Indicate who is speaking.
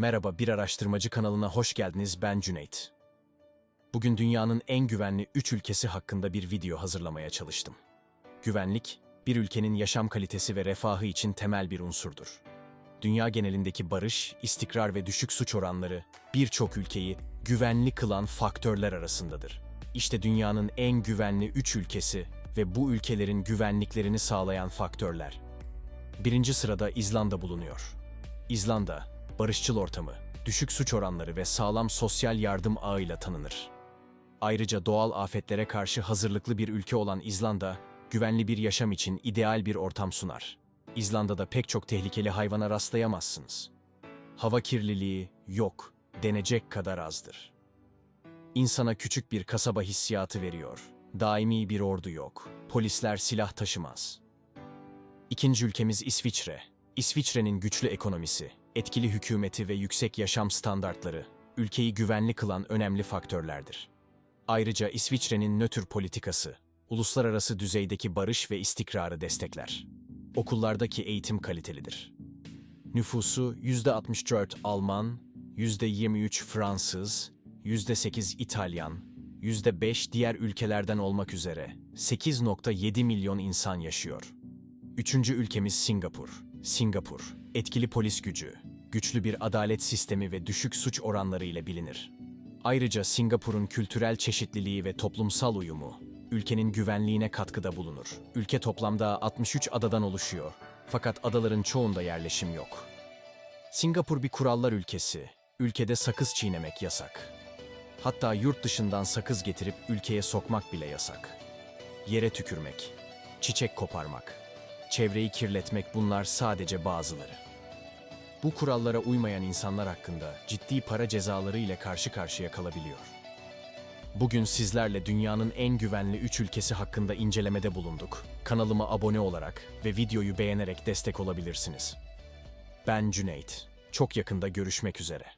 Speaker 1: Merhaba, bir araştırmacı kanalına hoş geldiniz. Ben Cüneyt. Bugün dünyanın en güvenli 3 ülkesi hakkında bir video hazırlamaya çalıştım. Güvenlik, bir ülkenin yaşam kalitesi ve refahı için temel bir unsurdur. Dünya genelindeki barış, istikrar ve düşük suç oranları birçok ülkeyi güvenli kılan faktörler arasındadır. İşte dünyanın en güvenli 3 ülkesi ve bu ülkelerin güvenliklerini sağlayan faktörler. Birinci sırada İzlanda bulunuyor. İzlanda, barışçıl ortamı, düşük suç oranları ve sağlam sosyal yardım ağıyla tanınır. Ayrıca doğal afetlere karşı hazırlıklı bir ülke olan İzlanda, güvenli bir yaşam için ideal bir ortam sunar. İzlanda'da pek çok tehlikeli hayvana rastlayamazsınız. Hava kirliliği yok, denecek kadar azdır. İnsana küçük bir kasaba hissiyatı veriyor. Daimi bir ordu yok. Polisler silah taşımaz. İkinci ülkemiz İsviçre. İsviçre'nin güçlü ekonomisi, etkili hükümeti ve yüksek yaşam standartları ülkeyi güvenli kılan önemli faktörlerdir. Ayrıca İsviçre'nin nötr politikası, uluslararası düzeydeki barış ve istikrarı destekler. Okullardaki eğitim kalitelidir. Nüfusu %64 Alman, %23 Fransız, %8 İtalyan, %5 diğer ülkelerden olmak üzere 8.7 milyon insan yaşıyor. Üçüncü ülkemiz Singapur. Singapur, etkili polis gücü, güçlü bir adalet sistemi ve düşük suç oranları ile bilinir. Ayrıca Singapur'un kültürel çeşitliliği ve toplumsal uyumu, ülkenin güvenliğine katkıda bulunur. Ülke toplamda 63 adadan oluşuyor. Fakat adaların çoğunda yerleşim yok. Singapur bir kurallar ülkesi. Ülkede sakız çiğnemek yasak. Hatta yurt dışından sakız getirip ülkeye sokmak bile yasak. Yere tükürmek, çiçek koparmak, çevreyi kirletmek bunlar sadece bazıları. Bu kurallara uymayan insanlar hakkında ciddi para cezaları ile karşı karşıya kalabiliyor. Bugün sizlerle dünyanın en güvenli 3 ülkesi hakkında incelemede bulunduk. Kanalıma abone olarak ve videoyu beğenerek destek olabilirsiniz. Ben Cüneyt. Çok yakında görüşmek üzere.